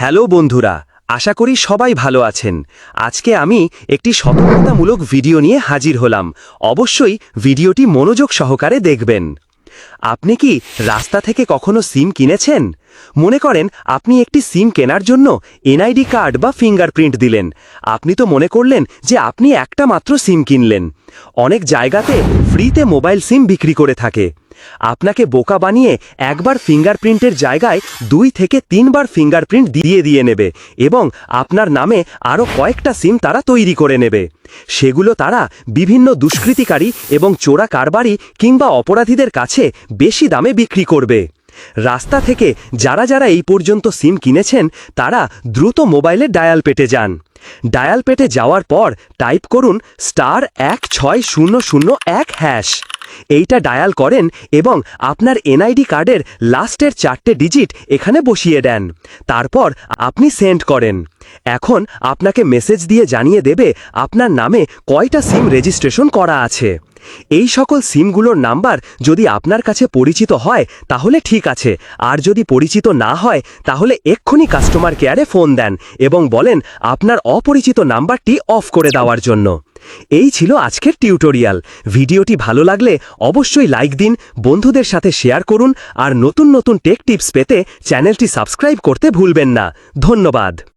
Hello বন্ধুরা, আশা করি সবাই ভালো আছেন। আজকে আমি একটি সতর্কতামূলক ভিডিও নিয়ে হাজির হলাম। অবশ্যই ভিডিওটি মনোযোগ সহকারে দেখবেন। আপনি কি রাস্তা থেকে কখনো সিম কিনেছেন? মনে করেন আপনি একটি সিম কেনার জন্য এনআইডি কার্ড বা ফিঙ্গারপ্রিন্ট দিলেন। আপনি তো মনে করলেন যে আপনি একটা মাত্র সিম কিনলেন। অনেক জায়গাতে ফ্রিতে মোবাইল সিম বিক্রি করে থাকে। আপনাকে বোকা বানিয়ে একবার ফিঙ্গারপ্রিন্টের জায়গায় দুই থেকে তিনবার ফিঙ্গারপ্রিন্ট দিয়ে দিয়ে নেবে এবং আপনার নামে আরও কয়েকটা সিম তারা তৈরি করে নেবে। সেগুলো তারা বিভিন্ন দুষ্কৃতিকারী এবং চোরা কারবারি কিংবা অপরাধীদের কাছে বেশি দামে বিক্রি করবে। রাস্তা থেকে যারা যারা এই পর্যন্ত সিম কিনেছেন, তারা দ্রুত মোবাইলে ডায়াল পেটে যান। ডায়াল পেটে যাওয়ার পর টাইপ করুন স্টার এক ছয় শূন্য শূন্য এক হ্যাশ। এইটা ডায়াল করেন এবং আপনার এনআইডি কার্ডের লাস্টের চারটে ডিজিট এখানে বসিয়ে দেন। তারপর আপনি সেন্ড করেন। এখন আপনাকে মেসেজ দিয়ে জানিয়ে দেবে আপনার নামে কয়টা সিম রেজিস্ট্রেশন করা আছে। এই সকল সিমগুলোর নাম্বার যদি আপনার কাছে পরিচিত হয়, তাহলে ঠিক আছে। আর যদি পরিচিত না হয়, তাহলে এক্ষুনি কাস্টমার কেয়ারে ফোন দেন এবং বলেন আপনার অপরিচিত নাম্বারটি অফ করে দেওয়ার জন্য। এই ছিল আজকের টিউটোরিয়াল। ভিডিওটি ভালো লাগলে অবশ্যই লাইক দিন, বন্ধুদের সাথে শেয়ার করুন, আর নতুন নতুন টেক টিপস পেতে চ্যানেলটি সাবস্ক্রাইব করতে ভুলবেন না। ধন্যবাদ।